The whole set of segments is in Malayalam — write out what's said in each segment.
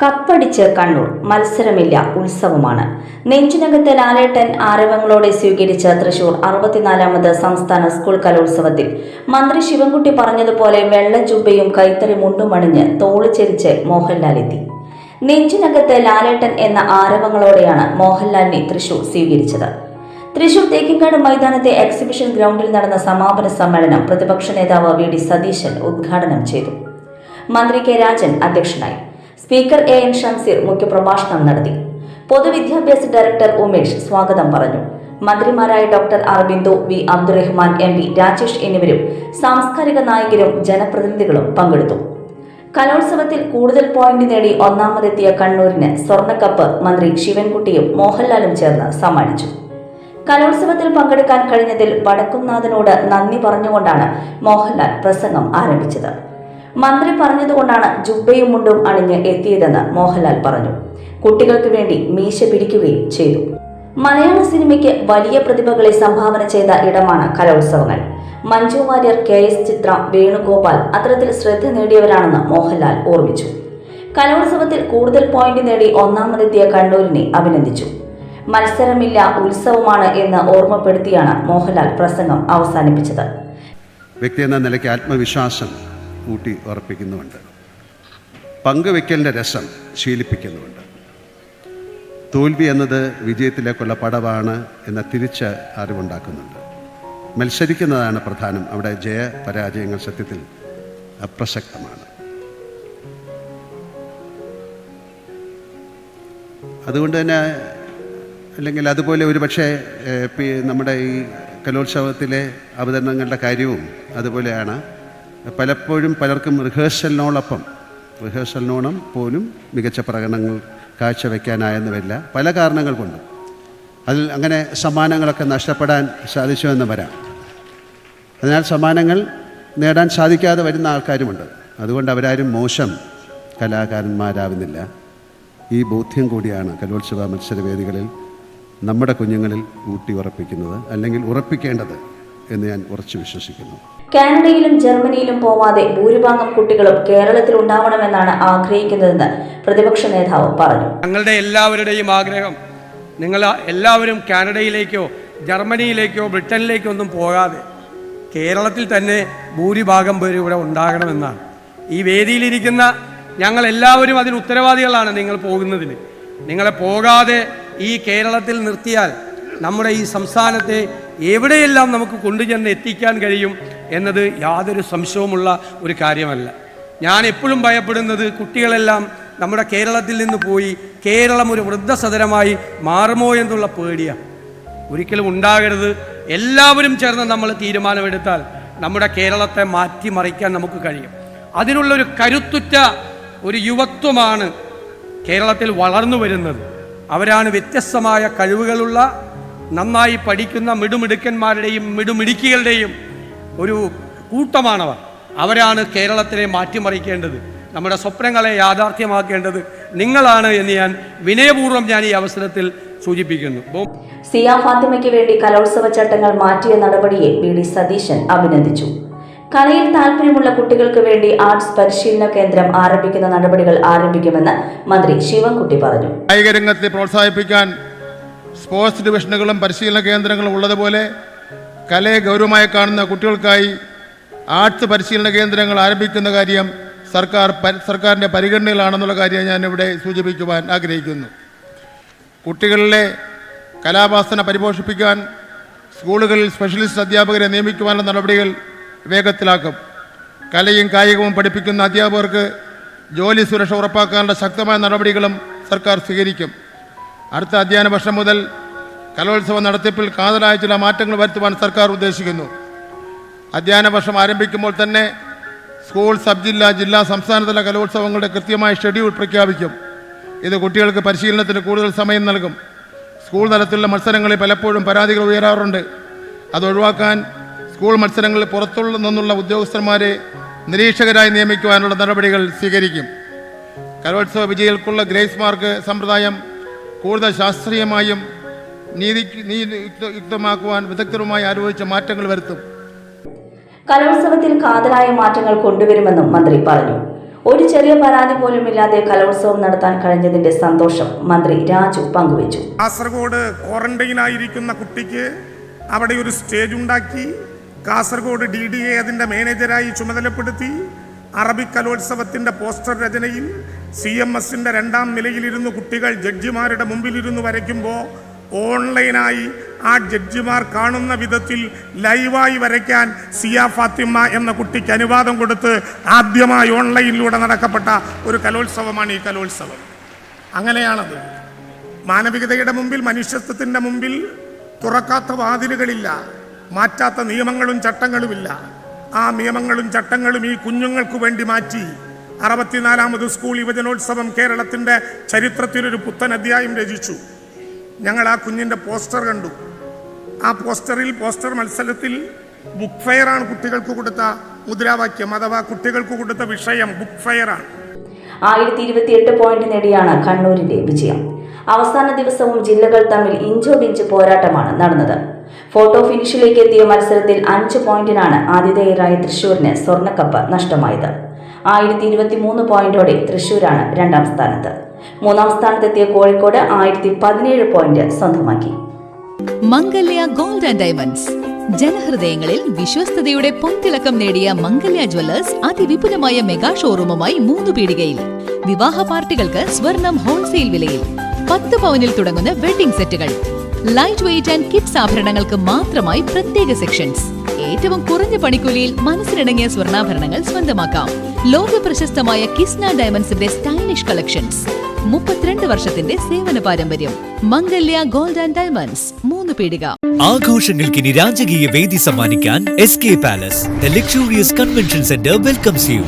കപ്പടിച്ച് കണ്ണൂർ. മത്സരമില്ല ഉത്സവമാണ്. നെഞ്ചിനകത്ത് ലാലേട്ടൻ ആരവങ്ങളോടെ സ്വീകരിച്ച തൃശൂർ അറുപത്തിനാലാമത് സംസ്ഥാന സ്കൂൾ കലോത്സവത്തിൽ. മന്ത്രി ശിവൻകുട്ടി പറഞ്ഞതുപോലെ വെള്ളജുബയും കൈത്തറി മുണ്ടും അണിഞ്ഞ് തോളിച്ചെരിച്ച് മോഹൻലാൽ എത്തി നെഞ്ചിനകത്ത് ലാലേട്ടൻ എന്ന ആരവങ്ങളോടെയാണ് മോഹൻലാലിനെ തൃശൂർ സ്വീകരിച്ചത്. തൃശൂർ തേക്കിങ്ങാട് മൈതാനത്തെ എക്സിബിഷൻ ഗ്രൗണ്ടിൽ നടന്ന സമാപന സമ്മേളനം പ്രതിപക്ഷ നേതാവ് വി ഡി സതീശൻ ഉദ്ഘാടനം ചെയ്തു. മന്ത്രി കെ രാജൻ അധ്യക്ഷനായി. സ്പീക്കർ എ എൻ ഷംസീർ മുഖ്യപ്രഭാഷണം നടത്തി. പൊതുവിദ്യാഭ്യാസ ഡയറക്ടർ ഉമേഷ് സ്വാഗതം പറഞ്ഞു. മന്ത്രിമാരായ doctor R Bindu V Abdurahiman M P Rajesh എന്നിവരും സാംസ്കാരിക നായകരും ജനപ്രതിനിധികളും പങ്കെടുത്തു. കലോത്സവത്തിൽ കൂടുതൽ പോയിന്റ് നേടി ഒന്നാമതെത്തിയ കണ്ണൂരിന് സ്വർണക്കപ്പ് മന്ത്രി ശിവൻകുട്ടിയും മോഹൻലാലും ചേർന്ന് സമ്മാനിച്ചു. കലോത്സവത്തിൽ പങ്കെടുക്കാൻ കഴിഞ്ഞതിൽ വടക്കുംനാഥനോട് നന്ദി പറഞ്ഞുകൊണ്ടാണ് മോഹൻലാൽ പ്രസംഗം ആരംഭിച്ചത്. മന്ത്രി പറഞ്ഞതുകൊണ്ടാണ് ജുബയും മുണ്ടും അണിഞ്ഞ് എത്തിയതെന്ന് മോഹൻലാൽ പറഞ്ഞു. കുട്ടികൾക്ക് വേണ്ടി മീശ പിടിക്കുകയും ചെയ്തു. മലയാള സിനിമയ്ക്ക് വലിയ പ്രതിഭകളെ സംഭാവന ചെയ്ത ഇടമാണ് കലോത്സവങ്ങൾ. മഞ്ജു വാര്യർ കെ എസ് ചിത്ര വേണുഗോപാൽ അത്തരത്തിൽ ശ്രദ്ധ നേടിയവരാണെന്ന് മോഹൻലാൽ ഓർമ്മിച്ചു. കലോത്സവത്തിൽ കൂടുതൽ പോയിന്റ് നേടി ഒന്നാമതെത്തിയ കണ്ണൂരിനെ അഭിനന്ദിച്ചു. മത്സരമില്ല ഉത്സവമാണ് എന്ന് ഓർമ്മപ്പെടുത്തിയാണ് മോഹൻലാൽ പ്രസംഗം അവസാനിപ്പിച്ചത്. വ്യക്തി എന്ന നിലയ്ക്ക് ആത്മവിശ്വാസം ഊട്ടി ഉറപ്പിക്കുന്നുമുണ്ട്. പങ്കുവെക്കലിന്റെ രസം ശീലിപ്പിക്കുന്നുമുണ്ട്. തോൽവി എന്നത് വിജയത്തിലേക്കുള്ള പടവാണ് എന്ന തിരിച്ച അറിവുണ്ടാക്കുന്നുണ്ട്. മത്സരിക്കുന്നതാണ് പ്രധാനം. അവിടെ ജയ പരാജയങ്ങൾ സത്യത്തിൽ അപ്രസക്തമാണ്. അതുകൊണ്ട് തന്നെ അല്ലെങ്കിൽ അതുപോലെ ഒരു പക്ഷേ നമ്മുടെ ഈ കലോത്സവത്തിലെ അവതരണങ്ങളുടെ കാര്യവും അതുപോലെയാണ്. പലപ്പോഴും പലർക്കും റിഹേഴ്സലിനോടൊപ്പം റിഹേഴ്സലിനോളം പോലും മികച്ച പ്രകടനങ്ങൾ കാഴ്ചവെക്കാനായെന്ന് വരില്ല പല കാരണങ്ങൾ കൊണ്ട്. അതിൽ അങ്ങനെ സമ്മാനങ്ങളൊക്കെ നഷ്ടപ്പെടാൻ സാധിച്ചുവെന്ന് വരാം. അതിനാൽ സമ്മാനങ്ങൾ നേടാൻ സാധിക്കാതെ വരുന്ന ആൾക്കാരുമുണ്ട്. അതുകൊണ്ട് അവരാരും മോശം കലാകാരന്മാരാവുന്നില്ല. ഈ ബോധ്യം കൂടിയാണ് കലോത്സവ മത്സരവേദികളിൽ നമ്മുടെ കുഞ്ഞുങ്ങളിൽ ഊട്ടി ഉറപ്പിക്കുന്നത് അല്ലെങ്കിൽ ഉറപ്പിക്കേണ്ടത് എന്ന് ഞാൻ ഉറച്ചു വിശ്വസിക്കുന്നു. കാനഡയിലും ജർമ്മനിയിലും പോവാതെ ഭൂരിഭാഗം കുട്ടികളും കേരളത്തിൽ ഉണ്ടാവണമെന്നാണ് ആഗ്രഹിക്കുന്നതെന്ന് പ്രതിപക്ഷ നേതാവ് പറഞ്ഞു. ഞങ്ങളുടെ എല്ലാവരുടെയും ആഗ്രഹം നിങ്ങൾ എല്ലാവരും കാനഡയിലേക്കോ ജർമ്മനിയിലേക്കോ ബ്രിട്ടനിലേക്കോ ഒന്നും പോകാതെ കേരളത്തിൽ തന്നെ ഭൂരിഭാഗം പേരും ഇവിടെ ഉണ്ടാകണമെന്നാണ്. ഈ വേദിയിലിരിക്കുന്ന ഞങ്ങൾ എല്ലാവരും അതിന് ഉത്തരവാദികളാണ് നിങ്ങൾ പോകുന്നതിന്. നിങ്ങളെ പോകാതെ ഈ കേരളത്തിൽ നിർത്തിയാൽ നമ്മുടെ ഈ സംസ്ഥാനത്തെ എവിടെയെല്ലാം നമുക്ക് കൊണ്ടുചെന്ന് എത്തിക്കാൻ കഴിയും എന്നത് യാതൊരു സംശയവുമുള്ള ഒരു കാര്യമല്ല. ഞാൻ എപ്പോഴും ഭയപ്പെടുന്നത് കുട്ടികളെല്ലാം നമ്മുടെ കേരളത്തിൽ നിന്ന് പോയി കേരളം ഒരു വൃദ്ധസദനമായി മാറുമോ എന്നുള്ള പേടിയാണ്. ഒരിക്കലും ഉണ്ടാകരുത്. എല്ലാവരും ചേർന്ന് നമ്മൾ തീരുമാനമെടുത്താൽ നമ്മുടെ കേരളത്തെ മാറ്റിമറിക്കാൻ നമുക്ക് കഴിയും. അതിനുള്ളൊരു കരുത്തുറ്റ ഒരു യുവത്വമാണ് കേരളത്തിൽ വളർന്നു വരുന്നത്. അവരാണ് വ്യത്യസ്തമായ കഴിവുകളുള്ള നന്നായി പഠിക്കുന്ന മിടുമിടുക്കന്മാരുടെയും മിടുമിടുക്കികളുടെയും ഒരു കൂട്ടമാണവർ. അവരാണ് കേരളത്തിനെ മാറ്റിമറിക്കേണ്ടത്. നമ്മുടെ സ്വപ്നങ്ങളെ യാഥാർത്ഥ്യമാക്കേണ്ടത് നിങ്ങളാണ് എന്ന് ഞാൻ വിനയപൂർവം ഞാൻ ഈ അവസരത്തിൽ സൂചിപ്പിക്കുന്നു. സിയ ഫാത്തിമയ്ക്ക് വേണ്ടി കലോത്സവ ചട്ടങ്ങൾ മാറ്റിയ നടപടിയെ വി ഡി സതീശൻ അഭിനന്ദിച്ചു. കലയിൽ താല്പര്യമുള്ള കുട്ടികൾക്ക് വേണ്ടി ആർട്സ് പരിശീലന കേന്ദ്രം ആരംഭിക്കുന്ന നടപടികൾ ആരംഭിക്കുമെന്ന് മന്ത്രി ശിവൻകുട്ടി പറഞ്ഞു. കായിക രംഗത്തെ പ്രോത്സാഹിപ്പിക്കാൻ സ്പോർട്സ് ഡിവിഷനുകളും പരിശീലന കേന്ദ്രങ്ങളും ഉള്ളതുപോലെ കലയെ ഗൗരവമായി കാണുന്ന കുട്ടികൾക്കായി ആർട്സ് പരിശീലന കേന്ദ്രങ്ങൾ ആരംഭിക്കുന്ന കാര്യം സർക്കാർ സർക്കാരിന്റെ പരിഗണനയിലാണെന്നുള്ള കാര്യം ഞാനിവിടെ സൂചിപ്പിക്കുവാൻ ആഗ്രഹിക്കുന്നു. കുട്ടികളിലെ കലാവാസന പരിപോഷിപ്പിക്കാൻ സ്കൂളുകളിൽ സ്പെഷ്യലിസ്റ്റ് അധ്യാപകരെ നിയമിക്കുവാനുള്ള നടപടികൾ വേഗത്തിലാക്കും. കലയും കായികവും പഠിപ്പിക്കുന്ന അധ്യാപകർക്ക് ജോലി സുരക്ഷ ഉറപ്പാക്കാനുള്ള ശക്തമായ നടപടികളും സർക്കാർ സ്വീകരിക്കും. അടുത്ത അധ്യയന വർഷം മുതൽ കലോത്സവ നടത്തിപ്പിൽ കാതലായ ചില മാറ്റങ്ങൾ വരുത്തുവാൻ സർക്കാർ ഉദ്ദേശിക്കുന്നു. അധ്യയന വർഷം ആരംഭിക്കുമ്പോൾ തന്നെ സ്കൂൾ സബ് ജില്ലാ ജില്ലാ സംസ്ഥാനതല കലോത്സവങ്ങളുടെ കൃത്യമായ ഷെഡ്യൂൾ പ്രഖ്യാപിക്കും. ഇത് കുട്ടികൾക്ക് പരിശീലനത്തിന് കൂടുതൽ സമയം നൽകും. സ്കൂൾ തലത്തിലുള്ള മത്സരങ്ങളിൽ പലപ്പോഴും പരാതികൾ ഉയരാറുണ്ട്. അത് ഒഴിവാക്കാൻ സ്കൂൾ മത്സരങ്ങളിൽ പുറത്തുള്ള നിന്നുള്ള ഉദ്യോഗസ്ഥന്മാരെ നിരീക്ഷകരായി നിയമിക്കുവാനുള്ള നടപടികൾ സ്വീകരിക്കും. കലോത്സവ വിജയികൾക്കുള്ള ഗ്രേസ് മാർക്ക് സമ്പ്രദായം കൂടുതൽ ശാസ്ത്രീയമായും നീതി യുക്തമാക്കുവാൻ വിദഗ്ധരുമായി ആലോചിച്ച മാറ്റങ്ങൾ വരുത്തും. കലോത്സവത്തിൽ കാതലായ മാറ്റങ്ങൾ കൊണ്ടുവരുമെന്നും മന്ത്രി പറഞ്ഞു. ഒരു ചെറിയ പരാതി പോലും ഇല്ലാതെ കലോത്സവം നടത്താൻ കഴിഞ്ഞതിന്റെ സന്തോഷം മന്ത്രി രാജു പങ്കുവച്ചു. കാസർഗോഡ് ക്വാറന്റൈനായിരിക്കുന്ന കുട്ടിക്ക് അവിടെ ഒരു സ്റ്റേജ് ഉണ്ടാക്കി കാസർഗോഡ് ഡി ഡി എ അതിന്റെ മാനേജരായി ചുമതലപ്പെടുത്തി അറബിക് കലോത്സവത്തിന്റെ പോസ്റ്റർ രചനയിൽ സി എം എസിന്റെ രണ്ടാം നിലയിലിരുന്ന് കുട്ടികൾ ജഡ്ജിമാരുടെ മുമ്പിലിരുന്ന് വരയ്ക്കുമ്പോൾ ഓൺലൈനായി ആ ജഡ്ജിമാർ കാണുന്ന വിധത്തിൽ ലൈവായി വരയ്ക്കാൻ സിയ ഫാത്തിമ എന്ന കുട്ടിക്ക് അനുവാദം കൊടുത്ത് ആദ്യമായി ഓൺലൈനിലൂടെ നടക്കപ്പെട്ട ഒരു കലോത്സവമാണ് ഈ കലോത്സവം. അങ്ങനെയാണത്. മാനവികതയുടെ മുമ്പിൽ മനുഷ്യത്വത്തിന്റെ മുമ്പിൽ തുറക്കാത്ത വാതിലുകളില്ല മാറ്റാത്ത നിയമങ്ങളും ചട്ടങ്ങളുമില്ല. ആ നിയമങ്ങളും ചട്ടങ്ങളും ഈ കുഞ്ഞുങ്ങൾക്ക് വേണ്ടി മാറ്റി. അറുപത്തിനാലാമത് സ്കൂൾ യുവജനോത്സവം കേരളത്തിന്റെ ചരിത്രത്തിലൊരു പുത്തൻ അധ്യായം രചിച്ചു. ഞങ്ങൾ ആ കുഞ്ഞിന്റെ പോസ്റ്റർ കണ്ടു. ആ പോസ്റ്ററിൽ പോസ്റ്റർ മത്സരത്തിൽ ബുക്ക് ഫെയറാണ് കുട്ടികൾക്ക് കൊടുത്ത മുദ്രാവാക്യം അഥവാ കുട്ടികൾക്ക് കൊടുത്ത വിഷയം ബുക്ക് ഫെയറാണ് ആയിരത്തി ഇരുപത്തിയെട്ട് പോയിന്റ് നേടിയാണ് കണ്ണൂരിന്റെ വിജയം. അവസാന ദിവസവും ജില്ലകൾ തമ്മിൽ ഇഞ്ചോടിഞ്ച് പോരാട്ടമാണ് നടന്നത്. ഫോട്ടോ ഫിനിഷിലേക്ക് എത്തിയ മത്സരത്തിൽ അഞ്ച് പോയിന്റിനാണ് ആതിഥേയരായ തൃശൂരിന് സ്വർണക്കപ്പ് നഷ്ടമായത്. ആയിരത്തി ഇരുപത്തി മൂന്ന് പോയിന്റോടെ തൃശൂരാണ് രണ്ടാം സ്ഥാനത്ത്. മൂന്നാം സ്ഥാനത്തെത്തിയ കോഴിക്കോട് ആയിരത്തി പതിനേഴ് പോയിന്റ് സ്വന്തമാക്കി. മംഗല്യ ഗോൾഡ് ആൻഡ് ഡയമണ്ട്സ് ജനഹൃദയങ്ങളിൽ വിശ്വസ്തയുടെ പൊൻതിളക്കം നേടിയ മംഗല്യ ജ്വല്ലേഴ്സ് അതിവിപുലമായ മെഗാ ഷോറൂമുമായി മൂന്ന് പീടികയിൽ. വിവാഹ പാർട്ടികൾക്ക് സ്വർണം ഹോൾസെയിൽ വിലയിൽ. പത്ത് പവനിൽ തുടങ്ങുന്ന വെഡിംഗ് സെറ്റുകൾ ലൈറ്റ് വെയിറ്റ് ആൻഡ് കിഡ്സ് ആഭരണങ്ങൾക്ക് മാത്രമായി പ്രത്യേക സെക്ഷൻസ് ഏറ്റവും കുറഞ്ഞ പണിക്കൂലിയിൽ മനസ്സിനിണങ്ങിയ സ്വർണാഭരണങ്ങൾ സ്വന്തമാക്കാം. ലോക പ്രശസ്തമായ കിസ്ന ഡയമണ്ട്സിന്റെ സ്റ്റൈലിഷ് കളക്ഷൻസ്. മുപ്പത്തിരണ്ട് വർഷത്തിന്റെ സേവന പാരമ്പര്യം. Mangalya gold and diamonds. മൂന്ന് പീടിക. ആഘോഷങ്ങൾക്ക് ഇനി രാജകീയ വേദി സമ്മാനിക്കാൻ S K palace the luxurious convention centre welcomes you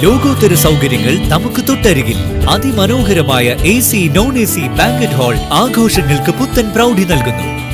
ലോകോത്തര സൗകര്യങ്ങൾ നമുക്ക് തൊട്ടരികിൽ. അതിമനോഹരമായ A C non A C banquet hall ആഘോഷങ്ങൾക്ക് പുത്തൻ പ്രൗഢി നൽകുന്നു.